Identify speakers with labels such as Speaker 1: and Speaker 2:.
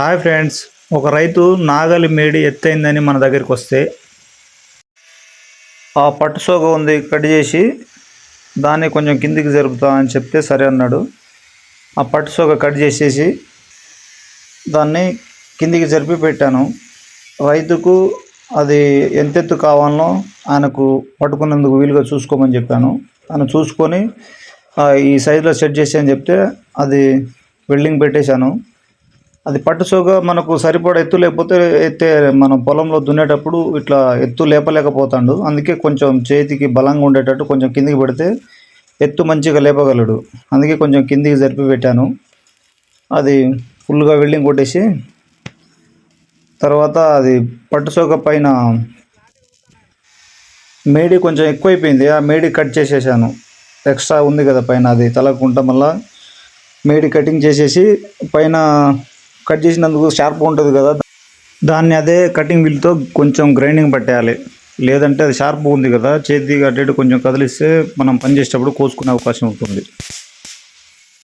Speaker 1: Hi friends ఒక రైతు నాగలి మేడి ఎత్తైందని మన దగ్గరికి వస్తే ఆ పట్టు సోగ ఉంది కట్ చేసి దాన్ని కొంచెం కిందికి జరుపుతా అని చెప్తే సరే అన్నాడు. ఆ పట్టు సోగ కట్ చేసేసి దాన్ని కిందికి జరిపి పెట్టాను. రైతుకు అది ఎంతెత్తు కావాలనో ఆయనకు పట్టుకునేందుకు వీలుగా చూసుకోమని చెప్పాను. ఆయన చూసుకొని ఈ సైజులో సెట్ చేసి అని చెప్తే అది వెల్డింగ్ పెట్టేశాను. అది పట్టు సోగా మనకు సరిపడ ఎత్తు లేకపోతే ఎత్తే మనం పొలంలో దున్నేటప్పుడు ఇట్లా ఎత్తు లేపలేకపోతాడు. అందుకే కొంచెం చేతికి బలంగా ఉండేటట్టు కొంచెం కిందికి పెడితే ఎత్తు మంచిగా లేపగలడు. అందుకే కొంచెం కిందికి జరిపి పెట్టాను. అది ఫుల్గా వెల్డింగ్ కొట్టేసి తర్వాత అది పట్టు సోక పైన మేడి కొంచెం ఎక్కువైపోయింది. ఆ మేడి కట్ చేసేసాను. ఎక్స్ట్రా ఉంది కదా పైన అది తలకుంట మళ్ళా. మేడి కటింగ్ చేసేసి పైన కట్ చేసినందుకు షార్ప్ ఉంటుంది కదా. దాన్ని అదే కటింగ్ వీల్తో కొంచెం గ్రైండింగ్ పట్టేయాలి. లేదంటే అది షార్ప్ ఉంది కదా చేతి అటు కొంచెం కదిలిస్తే మనం పని చేసేటప్పుడు కోసుకునే అవకాశం ఉంటుంది.